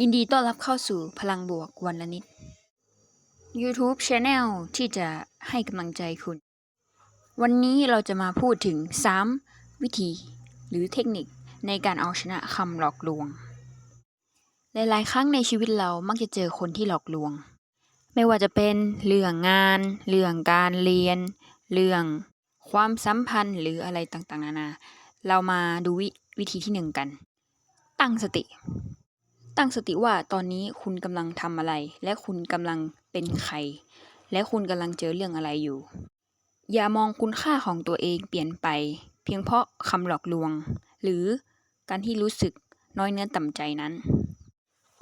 ยินดีต้อนรับเข้าสู่พลังบวกวันละนิด YouTube Channel ที่จะให้กำลังใจคุณ วันนี้เราจะมาพูดถึง 3 วิธีหรือเทคนิคในการเอาชนะคำหลอกลวง หลาย ๆ ครั้งในชีวิตเรามักจะเจอคนที่หลอกลวง ไม่ว่าจะเป็นเรื่องงาน เรื่องการเรียน เรื่องความสัมพันธ์หรืออะไรต่าง ๆ นานา เรามาดูววิธีที่หนึ่งกัน ตั้งสติ ตั้งสติว่าตอนนี้คุณกำลังทำอะไร และคุณกำลังเป็นใคร และคุณกำลังเจอเรื่องอะไรอยู่ อย่ามองคุณค่าของตัวเองเปลี่ยนไป เพียงเพราะคำหลอกลวง หรือการที่รู้สึกน้อยเนื้อต่ำใจนั้น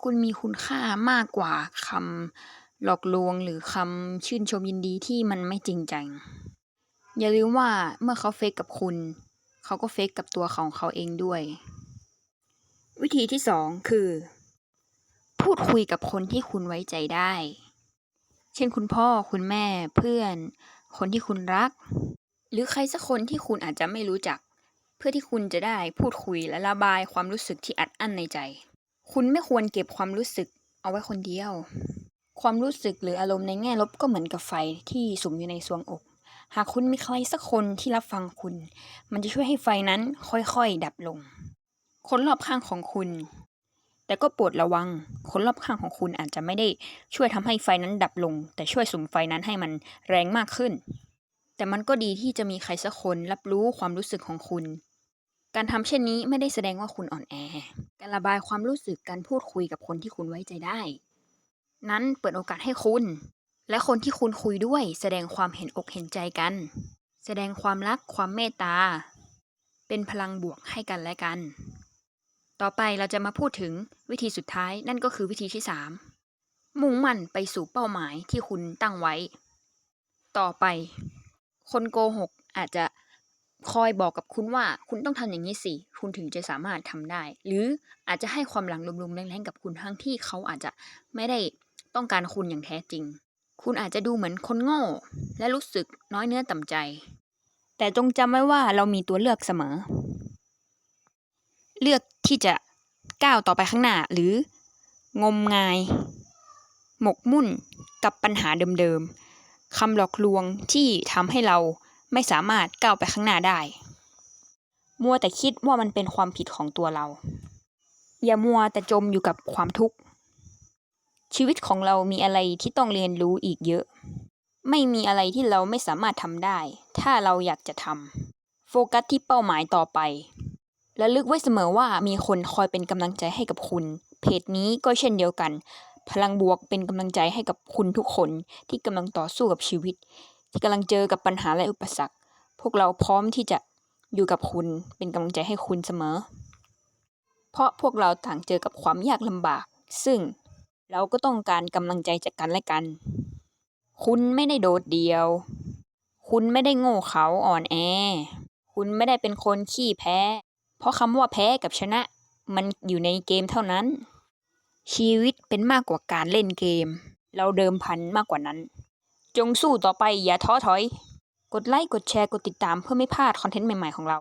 คุณมีคุณค่ามากกว่าคำหลอกลวงหรือคำชื่นชมยินดีที่มันไม่จริงจัง อย่าลืมว่าเมื่อเขาเฟกกับคุณ เขาก็เฟกกับตัวของเขาเองด้วย วิธีที่สองคือ พูดคุยกับคนที่คุณไว้ใจได้ เช่นคุณพ่อคุณแม่เพื่อน คนที่คุณรัก หรือใครสักคนที่คุณอาจจะไม่รู้จัก เพื่อที่คุณจะได้พูดคุยและระบายความรู้สึกที่อัดอั้นในใจ คุณไม่ควรเก็บความรู้สึกเอาไว้คนเดียว ความรู้สึกหรืออารมณ์ในแง่ลบก็เหมือนกับไฟที่สุมอยู่ในซวงอก หากคุณมีใครสักคนที่รับฟังคุณ มันจะช่วยให้ไฟนั้นค่อยๆ ดับลง คนรอบข้างของคุณ แต่ก็โปรดระวัง คนรอบข้างของคุณอาจจะไม่ได้ช่วยทำให้ไฟนั้นดับลง แต่ช่วยสุมไฟนั้นให้มันแรงมากขึ้น แต่มันก็ดีที่จะมีใครสักคนรับรู้ความรู้สึกของคุณ การทำเช่นนี้ไม่ได้แสดงว่าคุณอ่อนแอ การระบายความรู้สึกการพูดคุยกับคนที่คุณไว้ใจได้ นั้นเปิดโอกาสให้คุณ และคนที่คุณคุยด้วย แสดงความเห็นอกเห็นใจกัน แสดงความรักความเมตตา เป็นพลังบวกให้กันและกัน ต่อไปเราจะมาพูดถึงวิธีสุดท้ายนั่นก็คือวิธีที่ 3 มุ่งมั่นไปสู่เป้าหมายที่คุณตั้งไว้ ต่อไป คนโกหกอาจจะคอยบอกกับคุณว่าคุณต้องทำอย่างนี้สิ คุณถึงจะสามารถทำได้ หรืออาจจะให้ความหลังลุมๆแรงๆกับคุณทั้งที่เขาอาจจะไม่ได้ต้องการคุณอย่างแท้จริง คุณอาจจะดูเหมือนคนโง่ และรู้สึกน้อยเนื้อต่ำใจ แต่จงจำไว้ว่าเรามีตัวเลือกเสมอ เลือก ที่จะก้าวต่อไปข้างหน้าหรืองมงาย หมกมุ่นกับปัญหาเดิมๆคำหลอกลวงที่ทำให้เราไม่สามารถก้าวไปข้างหน้าได้ มัวแต่คิดว่ามันเป็นความผิดของตัวเรา อย่ามัวแต่จมอยู่กับความทุกข์ ชีวิตของเรามีอะไรที่ต้องเรียนรู้อีกเยอะ ไม่มีอะไรที่เราไม่สามารถทำได้ ถ้าเราอยากจะทำโฟกัสที่เป้าหมายต่อไป และลึกไว้เสมอว่ามีคนคอยเป็นกำลังใจให้กับคุณ เพจนี้ก็เช่นเดียวกัน พลังบวกเป็นกำลังใจให้กับคุณทุกคนที่กำลังต่อสู้กับชีวิต ที่กำลังเจอกับปัญหาและอุปสรรค พวกเราพร้อมที่จะอยู่กับคุณเป็นกำลังใจให้คุณเสมอ เพราะพวกเราต่างเจอกับความยากลำบาก ซึ่งเราก็ต้องการกำลังใจจากกันและกัน คุณไม่ได้โดดเดียว คุณไม่ได้โง่เขาอ่อนแอ คุณไม่ได้เป็นคนขี้แพ้ เพราะคำว่าแพ้กับชนะ มันอยู่ในเกมเท่านั้น ชีวิตเป็นมากกว่าการเล่นเกม เราเดิมพันมากกว่านั้น จงสู้ต่อไปอย่าท้อถอย กดไลค์กดแชร์กดติดตามเพื่อไม่พลาดคอนเทนต์ใหม่ๆของเรา